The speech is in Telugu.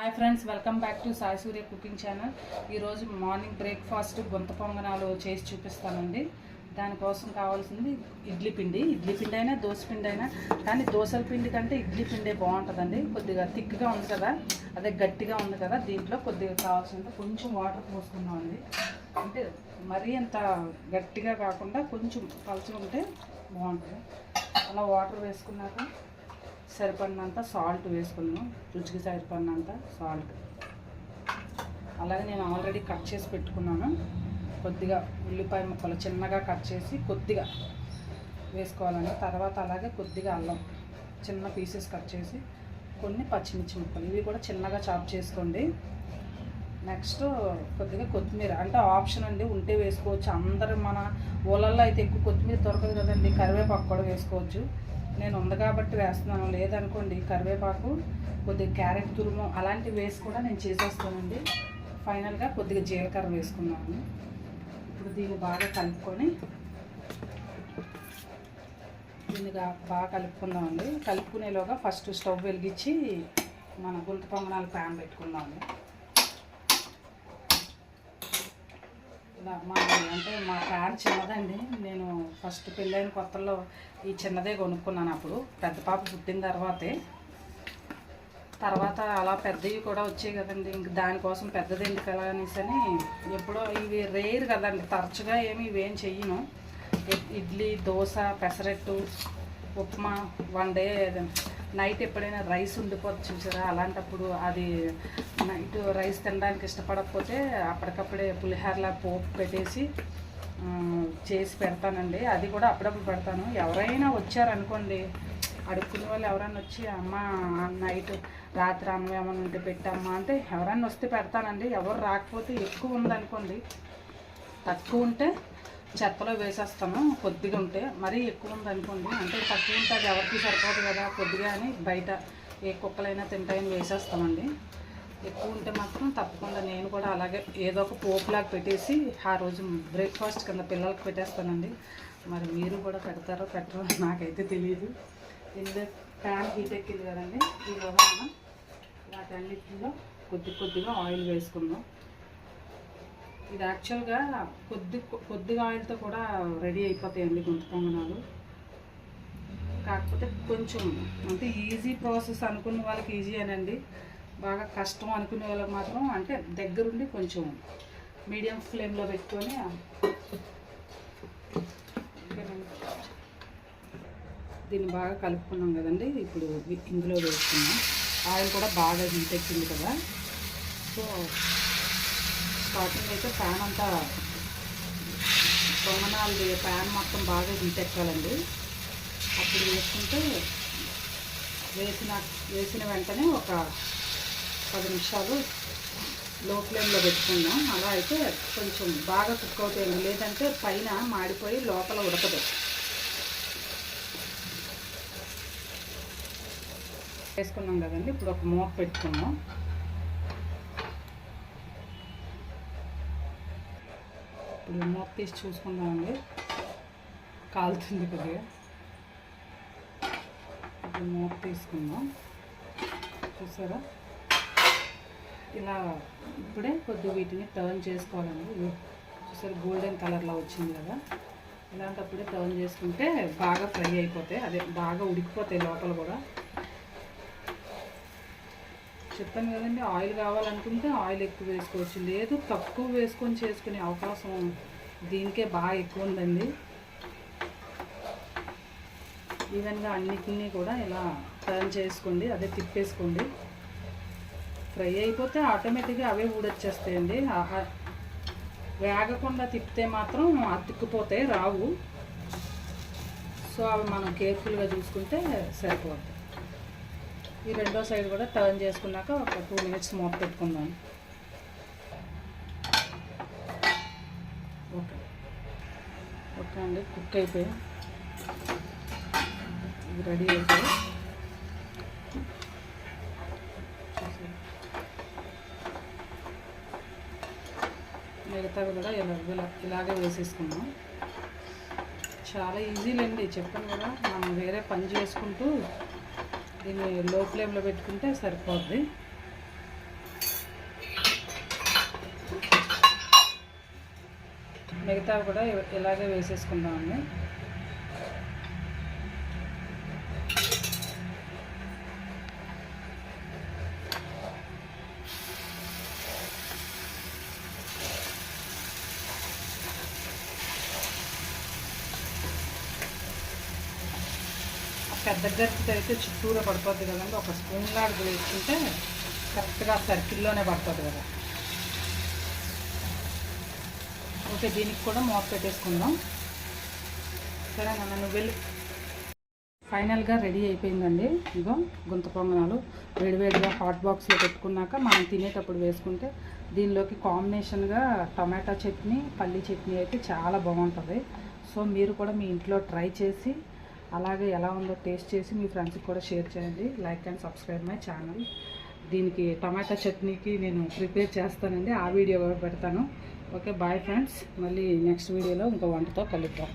Hi friends welcome back to Sai Surya cooking channel ఈరోజు మార్నింగ్ బ్రేక్ఫాస్ట్ గుంత పొంగనాలు చేసి చూపిస్తానండి. దానికోసం కావాల్సింది ఇడ్లీ పిండి. ఇడ్లీ పిండి అయినా దోశ పిండి అయినా కానీ దోశల పిండి కంటే ఇడ్లీ పిండే బాగుంటుందండి. కొద్దిగా థిక్గా ఉంది కదా అదే గట్టిగా ఉంది కదా దీంట్లో కొద్దిగా కావాల్సినంత కొంచెం వాటర్ పోసుకుందామండి. అంటే మరీ అంత గట్టిగా కాకుండా కొంచెం పలచగా ఉంటే బాగుంటుంది. అలా వాటర్ వేసుకున్నాక సరిపడినంత సాల్ట్ వేసుకున్నాను రుచికి సరిపడినంత సాల్ట్. అలాగే నేను ఆల్రెడీ కట్ చేసి పెట్టుకున్నాను. కొద్దిగా ఉల్లిపాయ ముక్కలు చిన్నగా కట్ చేసి కొద్దిగా వేసుకోవాలండి. తర్వాత అలాగే కొద్దిగా అల్లం చిన్న పీసెస్ కట్ చేసి కొన్ని పచ్చిమిర్చి ముక్కలు. ఇవి కూడా చిన్నగా చాప్ చేసుకోండి. నెక్స్ట్ కొద్దిగా కొత్తిమీర. అంటే ఆప్షన్ అండి ఉంటే వేసుకోవచ్చు. అందరు మన ఊళ్ళల్లో అయితే ఎక్కువ కొత్తిమీర దొరకదు కదండి. కరివేపాకు కూడా వేసుకోవచ్చు. నేను ఉంది కాబట్టి వేస్తున్నాను. లేదనుకోండి కరివేపాకు కొద్దిగా క్యారెట్ తురుము అలాంటివి వేసి కూడా నేను చేసేస్తానండి. ఫైనల్గా కొద్దిగా జీలకర్ర వేసుకున్నాను. ఇప్పుడు దీన్ని బాగా కలుపుకొని దీన్ని బాగా కలుపుకుందామండి. కలుపుకునేలోగా ఫస్ట్ స్టవ్ వెలిగించి మన గుంత పొంగనాలు ప్యాన్ పెట్టుకుందామండి. ఇలా మా అంటే మా కార్ చిన్నదండి. నేను ఫస్ట్ పెళ్ళైన కొత్తలో ఈ చిన్నదే కొనుక్కున్నాను అప్పుడు. పెద్ద పాప పుట్టిన తర్వాతే. తర్వాత అలా పెద్దవి కూడా వచ్చాయి కదండి. ఇంక దానికోసం పెద్దది ఎందుకు ఎలా అనేసి అని ఎప్పుడో ఇవి రేరు కదండి. తరచుగా ఏమి ఇవేం చెయ్యను. Idli dosa pesarattu upma one day night ఎప్పుడైనా రైస్ ఉండిపోతుంది చూసారా? అలాంటప్పుడు అది నైట్ రైస్ తినడానికి ఇష్టపడకపోతే అప్పటికప్పుడే పులిహోరలా పోపు పెట్టేసి చేసి పెడతానండి. అది కూడా అప్పుడప్పుడు పెడతాను. ఎవరైనా వచ్చారనుకోండి అడుక్కునే వాళ్ళు ఎవరైనా వచ్చి అమ్మ నైట్ రాత్రి అమ్మ ఏమైనా ఉంటే పెట్టమ్మా అంటే ఎవరైనా వస్తే పెడతానండి. ఎవరు రాకపోతే ఎక్కువ ఉందనుకోండి తక్కువ ఉంటే చెత్తలో వేసేస్తాను కొద్దిగా ఉంటే మరీ ఎక్కువ ఉంది అనుకోండి. అంటే తక్కువ ఉంటే అది ఎవరికి సరిపోదు కదా. కొద్దిగా అని బయట ఏ కుక్కలైనా తింటాయని వేసేస్తామండి. ఎక్కువ ఉంటే మాత్రం తప్పకుండా నేను కూడా అలాగే ఏదో ఒక పోపులాగా పెట్టేసి ఆ రోజు బ్రేక్ఫాస్ట్ కింద పిల్లలకి పెట్టేస్తానండి. మరి మీరు కూడా పెడతారో పెట్టరో నాకైతే తెలియదు ఇందులో ప్యాన్ హీట్ ఎక్కింది కదండి. ఈలోగా మనం వాటన్నిటిలో కొద్ది కొద్దిగా ఆయిల్ వేసుకుందాం. ఇది యాక్చువల్గా కొద్ది కొద్దిగా ఆయిల్తో కూడా రెడీ అయిపోతాయండి గుంత పొంగనాలు కాకపోతే కొంచెం అంటే ఈజీ ప్రాసెస్ అనుకున్న వాళ్ళకి ఈజీ అనండి. బాగా కష్టం అనుకునే వాళ్ళకి మాత్రం అంటే దగ్గరుండి కొంచెం మీడియం ఫ్లేమ్లో పెట్టుకొని దీన్ని బాగా కలుపుకున్నాం కదండి. ఇప్పుడు ఇందులో వేసుకున్నాం. ఆయిల్ కూడా బాగా హీట్ ఎక్కింది కదా. సో స్టార్టింగ్ అయితే ప్యాన్ అంతా పొంగనాలు ప్యాన్ మొత్తం బాగా హీట్ అప్పుడు వేసుకుంటే వేసిన వేసిన వెంటనే ఒక పది నిమిషాలు లో ఫ్లేమ్లో పెట్టుకుందాం. అలా అయితే కొంచెం బాగా కుక్ అవుతాయండి. లేదంటే పైన మాడిపోయి లోపల ఉడకదు. వేసుకున్నాం కదండి. ఇప్పుడు ఒక మూత పెట్టుకున్నాం. ఇప్పుడు మూత తీసి చూసుకుందామండి. కాలుతుంది కొద్దిగా. ఇప్పుడు మూత తీసుకుందాం. చూసారా? ఇలా ఇప్పుడే కొద్దిగా వీటిని టర్న్ చేసుకోవాలండి. చూసారు? గోల్డెన్ కలర్లో వచ్చింది కదా. ఇలాంటప్పుడే టర్న్ చేసుకుంటే బాగా ఫ్రై అయిపోతాయి. అదే బాగా ఉడికిపోతాయి లోపల కూడా. చెప్పాను కదండి ఆయిల్ కావాలనుకుంటే ఆయిల్ ఎక్కువ వేసుకోవచ్చు. లేదు తక్కువ వేసుకొని చేసుకునే అవకాశం దీనికే బాగా ఎక్కువ ఉందండి. ఈవెన్గా అన్నిటినీ కూడా ఇలా టర్న్ చేసుకోండి అదే తిప్పేసుకోండి. ఫ్రై అయిపోతే ఆటోమేటిక్గా అవే ఊడొచ్చేస్తాయండి. వేగకుండా తిప్పితే మాత్రం అతుక్కుపోతాయి రావు. సో అవి మనం కేర్ఫుల్గా చూసుకుంటే సరిపోతుంది ఈ రెండో సైడ్ కూడా టర్న్ చేసుకున్నాక ఒక టూ మినిట్స్ మూత పెట్టుకుందాం. ఓకే. ఓకే అండి కుక్ అయిపోయి. ఇది రెడీ అయిపోయి. మిగతా మిగతావి కూడా ఇలా ఇలా ఇలాగే వేసేసుకున్నాం చాలా ఈజీలేండి చెప్పాను కదా. మనం వేరే పని చేసుకుంటూ దీన్ని లో ఫ్లేమ్లో పెట్టుకుంటే సరిపోద్ది. మిగతా కూడా ఇలాగే వేసేసుకుందామండి పెద్ద గరిటెతో అయితే చుట్టూరా పడిపోద్ది కదండి. ఒక స్పూన్ లాంటిది వేసుకుంటే కరెక్ట్గా సర్కిల్లోనే పడుతుంది కదా. ఓకే దీనికి కూడా మూత పెట్టేసుకుందాం. సరేనా నువ్వు వెళ్ళి. ఫైనల్గా రెడీ అయిపోయిందండి. ఇగో గుంత పొంగనాలు వేడివేడిగా హాట్ బాక్స్లో పెట్టుకున్నాక మనం తినేటప్పుడు వేసుకుంటే దీనిలోకి కాంబినేషన్గా టమాటా చట్నీ పల్లి చట్నీ అయితే చాలా బాగుంటుంది. సో మీరు కూడా మీ ఇంట్లో ట్రై చేసి అలాగే ఎలా ఉందో టేస్ట్ చేసి మీ ఫ్రెండ్స్కి కూడా షేర్ చేయండి. Like and subscribe my channel దీనికి టమాటా చట్నీకి నేను ప్రిపేర్ చేస్తానండి. ఆ వీడియో పెడతాను. ఓకే బాయ్ ఫ్రెండ్స్ మళ్ళీ నెక్స్ట్ వీడియోలో ఇంకో వంటతో కలుద్దాం.